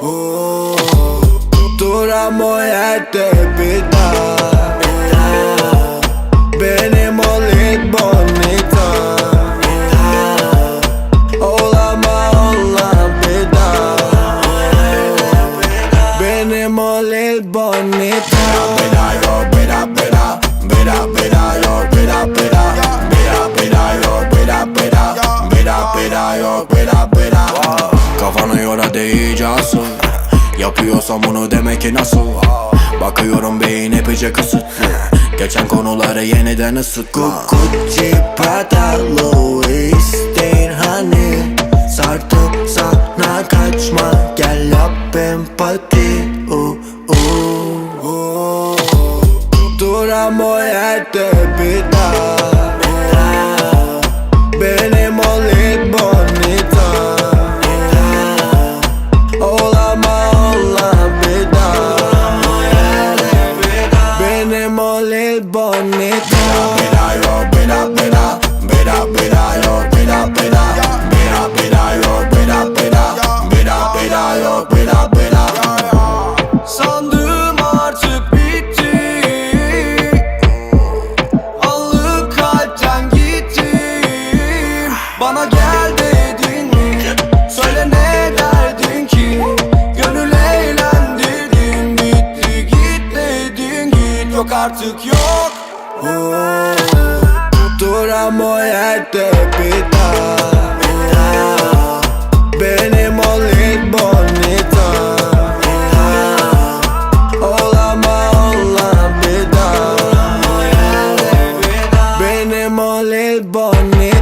Uh, dura muerte pita uh, Venimos lit bonita uh, Olama ola pita uh, Venimos lit bonita Pita, pita, pita, Yola değice asıl Yapıyorsam bunu demek ki nasıl? Bakıyorum beyin epeyce kısıtlı Geçen konuları yeniden ısıtma. Gucci Prada Louis değil hani? Sartıp sana kaçma. Gel yap empati. Uh, uh, uh. Duramıyor yerde bir daha Olama ola bir daha Benim o Lil Bonita Beda yo beda beda Beda beda yo beda beda Beda beda yo beda beda Beda beda yo beda beda Sandım artık bitti. Alıp kalpten gittim Bana gel Yok artık yok. Oo, Duramıyor yerde bir daha. Benim o Lil Bonita. Olama ola bir daha. Benim o Lil Bonita